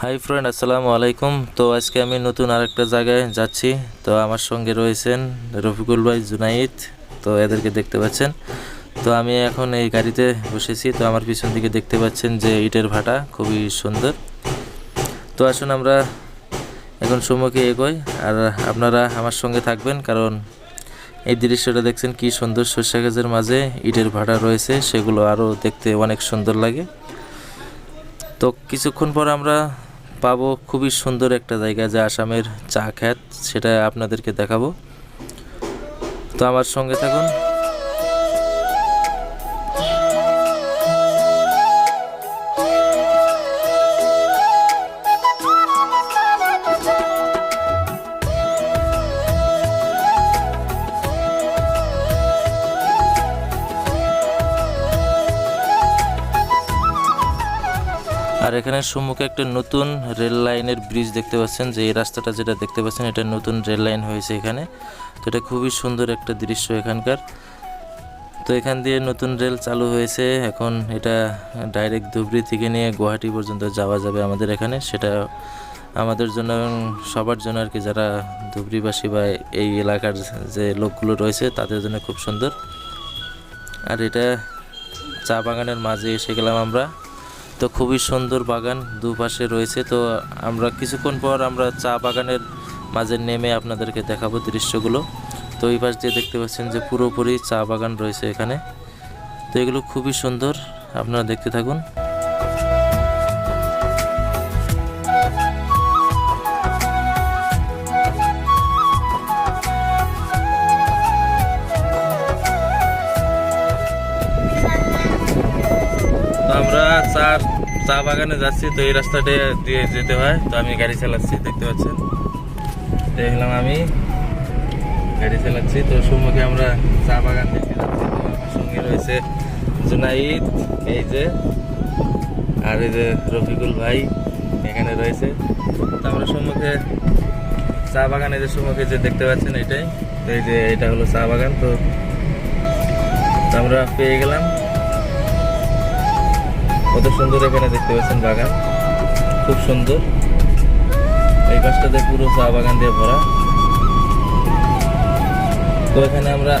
Hi friend আসসালামু আলাইকুম তো আজকে আমি নতুন আরেকটা জায়গায় যাচ্ছি। তো আমার সঙ্গে রয়েছেন রফিকুল ভাই জুনাইদ। তো এদেরকে দেখতে পাচ্ছেন। তো আমি এখন এই গাড়িতে বসেছি। তো আমার পিছন দিকে দেখতে পাচ্ছেন যে ইটের ভাটা খুবই সুন্দর। তো আসুন আমরা এখন সম্মুখে এগোই। আর আপনারা আমার সঙ্গে থাকবেন কারণ এই দৃশ্যটা দেখছেন কি সুন্দর সর্ষে গাছের মাঝে ইটের ভাটা রয়েছে। সেগুলো আরও দেখতে অনেক সুন্দর লাগে। তো কিছুক্ষণ পর আমরা পাবো খুবই সুন্দর একটা জায়গা যে আসামের চা খ্যাত সেটা আপনাদেরকে দেখাবো। তো আমার সঙ্গে থাকুন। এখানে সম্মুখে একটা নতুন রেল লাইনের ব্রিজ দেখতে পাচ্ছেন। যে এই রাস্তাটা যেটা দেখতে পাচ্ছেন, এটা নতুন রেল লাইন হয়েছে এখানে। তো এটা খুবই সুন্দর একটা দৃশ্য এখানকার। তো এখান দিয়ে নতুন রেল চালু হয়েছে। এখন এটা ডাইরেক্ট ধুবড়ি থেকে নিয়ে গুয়াহাটি পর্যন্ত যাওয়া যাবে আমাদের এখানে। সেটা আমাদের জন্য সবার জন্য আর কি। যারা ধুবড়িবাসী বা এই এলাকার যে লোকগুলো রয়েছে, তাদের জন্য খুব সুন্দর। আর এটা চা বাগানের মাঝে এসে গেলাম আমরা। তো খুবই সুন্দর বাগান দুপাশে রয়েছে। তো আমরা কিছুক্ষণ পর আমরা চা বাগানের মাঝে নেমে আপনাদেরকে দেখাবো দৃশ্যগুলো। তো এই পাশ দিয়ে দেখতে পাচ্ছেন যে পুরোপুরি চা বাগান রয়েছে এখানে। তো এগুলো খুবই সুন্দর, আপনারা দেখতে থাকুন। আমরা চা চা বাগানে যাচ্ছি, তো এই রাস্তাটা দিয়ে যেতে হয়। তো আমি গাড়ি চালাচ্ছি, দেখতে পাচ্ছেন? দেখলাম আমি, গাড়ি চালাচ্ছি। তো সম্মুখে আমরা চা বাগান দেখতে যাচ্ছি। আমার সঙ্গে রয়েছে জুনাইদ, এই যে, আর এই যে রফিকুল ভাই এখানে রয়েছে। তো আমরা সম্মুখে চা বাগানে যে সম্মুখে যে দেখতে পাচ্ছেন এটাই। তো এই যে, এটা হলো চা বাগান। তো আমরা পেয়ে গেলাম। সুন্দর এখানে দেখতে পাচ্ছেন বাগান। খুব সুন্দর। এই পাশটাতে পুরো চা বাগান দিয়ে ভরা। তো এখানে আমরা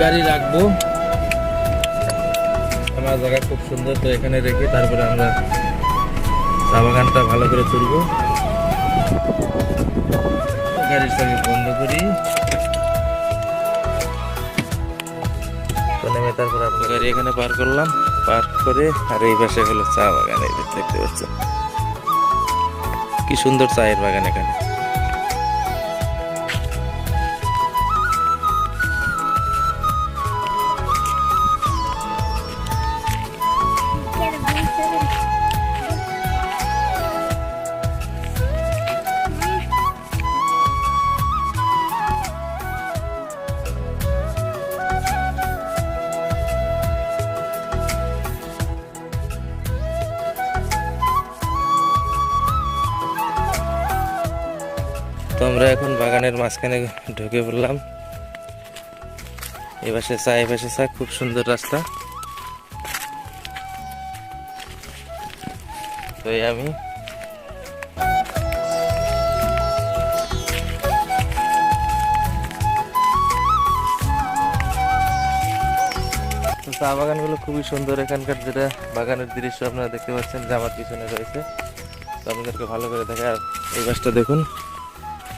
গাড়ি রাখব। আমার জায়গা খুব সুন্দর, তো এখানে রেখে তারপরে আমরা চা বাগানটা ভালো করে তুলবো। গাড়ির সঙ্গে বন্ধ করি। তো নেমে তারপরে আমরা গাড়ি এখানে পার করলাম। পার্ক করে, আর এই পাশে হলো চা বাগান, এই দেখতে পাচ্ছেন। কি সুন্দর চায়ের বাগান এখানে। তো আমরা এখন বাগানের মাঝখানে ঢুকে পড়লাম। এই পাশে চা এই পাশে চা, খুব সুন্দর রাস্তা। তো আমি চা বাগানগুলো খুবই সুন্দর এখানকার যেটা বাগানের দৃশ্য আপনারা দেখতে পাচ্ছেন, যে আমার পিছনে রয়েছে। তো আপনাদেরকে ভালো করে দেখে, আর এই পাশটা দেখুন।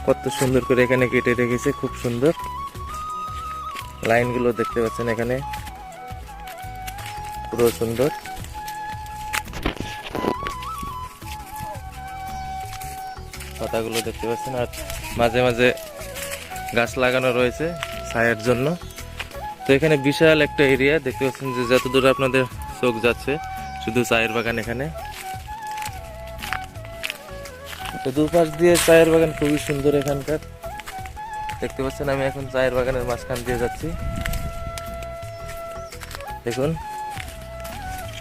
কত সুন্দর করে এখানে কেটে রেখেছে, খুব সুন্দর। লাইনগুলো দেখতে পাচ্ছেন এখানে। পুরো সুন্দর। পাতাগুলো দেখতে পাচ্ছেন, আর মাঝে মাঝে গাছ লাগানো রয়েছে ছায়ের জন্য। তো এখানে বিশাল একটা এরিয়া, দেখতে পাচ্ছেন যে যতদূর আপনাদের চোখ যাচ্ছে, শুধু চায়ের বাগান এখানে। তো দুপাশ দিয়ে চায়ের বাগান খুবই সুন্দর এখানকার। দেখতে পাচ্ছেন, আমি এখন চায়ের বাগানের মাঝখান দিয়ে যাচ্ছি। দেখুন,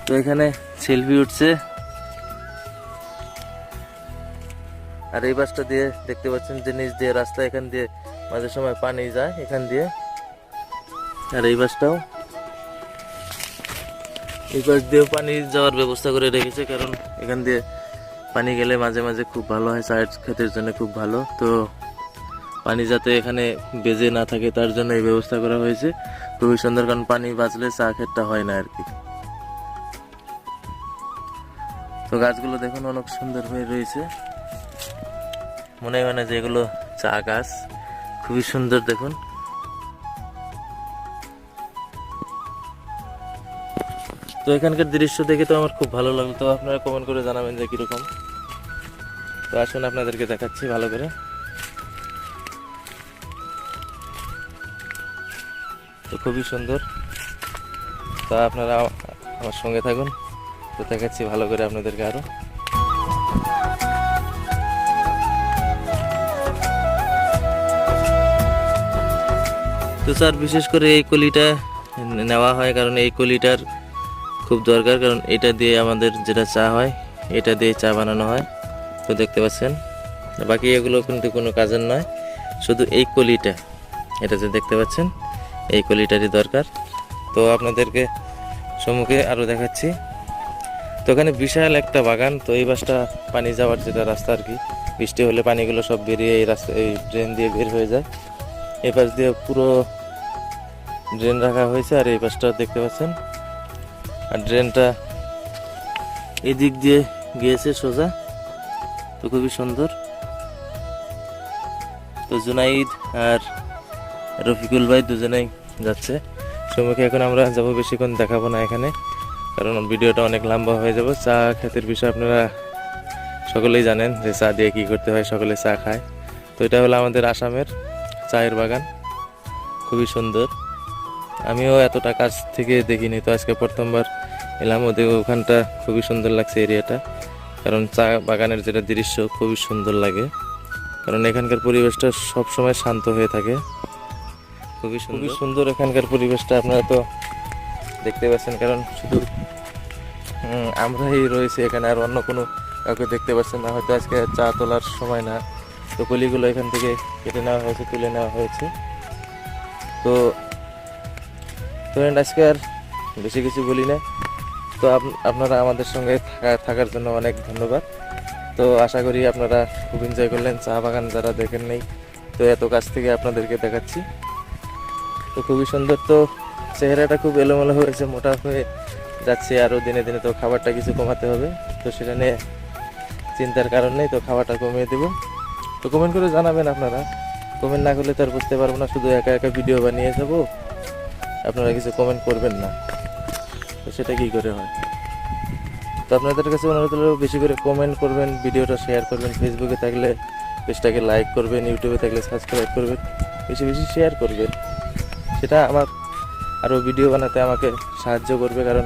তো এখানে সেলফি উঠছে। আর এই বাসটা দিয়ে দেখতে পাচ্ছেন যে নিচ দিয়ে রাস্তা, এখান দিয়ে মাঝে সময় পানি যায় এখান দিয়ে। আর এই বাসটাও এই পাশ দিয়েও পানি যাওয়ার ব্যবস্থা করে রেখেছে, কারণ এখান দিয়ে পানি গেলে মাঝে মাঝে খুব ভালো হয়, চায়ের ক্ষেতের জন্য খুব ভালো। তো পানি যাতে এখানে বেজে না থাকে, তার জন্য এই ব্যবস্থা করা হয়েছে। খুবই সুন্দর, কারণ পানি বাঁচলে চা ক্ষেতটা হয় না আর কি তো গাছগুলো দেখুন, অনেক সুন্দর হয়ে রয়েছে। মনে হয় না যে এগুলো চা গাছ। খুবই সুন্দর দেখুন। তো এখানকার দৃশ্য দেখে তো আমার খুব ভালো লাগল। তো আপনারা কমেন্ট করে জানাবেন যে কীরকম। তো আসুন আপনাদেরকে দেখাচ্ছি ভালো করে। তো খুবই সুন্দর। তা আপনারা আমার সঙ্গে থাকুন। তো দেখাচ্ছি ভালো করে আপনাদেরকে আরও। তো স্যার, বিশেষ করে এই কলিটা নেওয়া হয় কারণ এই কলিটার খুব দরকার, কারণ এটা দিয়ে আমাদের যেটা চা হয়, এটা দিয়ে চা বানানো হয়। তো দেখতে পাচ্ছেন, বাকি এগুলো কিন্তু কোনো কাজের নয়, শুধু এই কলিটা, এটা যে দেখতে পাচ্ছেন, এই কলিটারই দরকার। তো আপনাদেরকে সম্মুখে আরও দেখাচ্ছি। তো ওখানে বিশাল একটা বাগান, তো এই বাসটা পানি যাওয়ার যেটা রাস্তা আর কি, বৃষ্টি হলে পানিগুলো সব বেরিয়ে এই রাস্তা, এই ড্রেন দিয়ে বের হয়ে যায়। এই পাশ দিয়ে পুরো ড্রেন রাখা হয়েছে, আর এই পাশটা দেখতে পাচ্ছেন আর ড্রেনটা এদিক দিয়ে গিয়েছে সোজা। তো খুবই সুন্দর। তো জুনাইদ আর রফিকুল ভাই দুজনেই যাচ্ছে। সম্মুখে এখন আমরা যাব বেশিক্ষণ দেখাবো না এখানে, কারণ ভিডিওটা অনেক লম্বা হয়ে যাবে। চা খেতের বিষয়ে আপনারা সকলেই জানেন যে চা দিয়ে কী করতে হয়, সকলে চা খায়। তো এটা হলো আমাদের আসামের চায়ের বাগান। খুবই সুন্দর। আমিও এতটা কাছ থেকে দেখিনি, তো আজকে প্রথমবার এলাম ওদের ওখানটা খুবই সুন্দর লাগছে এরিয়াটা। কারণ চা বাগানের যেটা দৃশ্য খুবই সুন্দর লাগে। কারণ এখানকার পরিবেশটা সবসময় শান্ত হয়ে থাকে। খুবই খুবই সুন্দর এখানকার পরিবেশটা আপনারা তো দেখতে পাচ্ছেন। কারণ শুধু আমরাই রয়েছে এখানে, আর অন্য কোনো কাউকে দেখতে পাচ্ছেন না। হয়তো আজকে চা তোলার সময় না। তো কলিগুলো এখান থেকে কেটে নেওয়া হয়েছে, তুলে নেওয়া হয়েছে। তো ফ্রেন্ড আজকে আর বেশি কিছু বলি না। তো আপ- আপনারা আমাদের সঙ্গে থাকা- থাকার জন্য অনেক ধন্যবাদ। তো আশা করি আপনারা খুব এনজয় করলেন, চা বাগান যারা দেখেন নেই, তো এত কাছ থেকে আপনাদেরকে দেখাচ্ছি। তো খুবই সুন্দর তো, চেহারাটা খুব এলোমেলো হয়েছে, মোটা হয়ে যাচ্ছে, আরও দিনে দিনে তো খাবারটা কিছু কমাতে হবে। তো সেটা নিয়ে চিন্তার কারণ নেই, তো খাবারটা কমিয়ে দেবো। তো কমেন্ট করে জানাবেন আপনারা। কমেন্ট না করলে তো আর বুঝতে পারব না, শুধু একা একা ভিডিও বানিয়ে যাব। আপনারা কিছু কমেন্ট করবেন না। সেটা কি করে হয়? তো আপনাদের কাছে অনুরোধ হলো বেশি করে কমেন্ট করবেন, ভিডিওটা শেয়ার করবেন ফেসবুকে থাকলে পেজটাকে লাইক করবেন ইউটিউবে থাকলে সাবস্ক্রাইব করবেন, বেশি বেশি শেয়ার করবেন। সেটা আমার আরও ভিডিও বানাতে আমাকে সাহায্য করবে, কারণ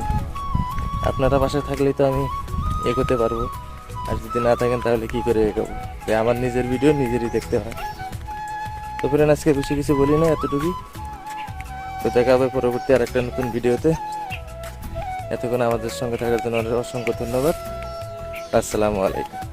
আপনারা পাশে থাকলেই তো আমি এগোতে পারব। আর যদি না থাকেন, তাহলে কি করে এগোবো? তাই আমার নিজের ভিডিও নিজেরই দেখতে হয়। তো ফ্রেন্ড আজকে বেশি কিছু বলি না এতটুকুই। তো দেখা হবে পরবর্তী আর একটা নতুন ভিডিওতে এতক্ষণ আমাদের সঙ্গে থাকার জন্য অসংখ্য ধন্যবাদ। আসসালামু আলাইকুম।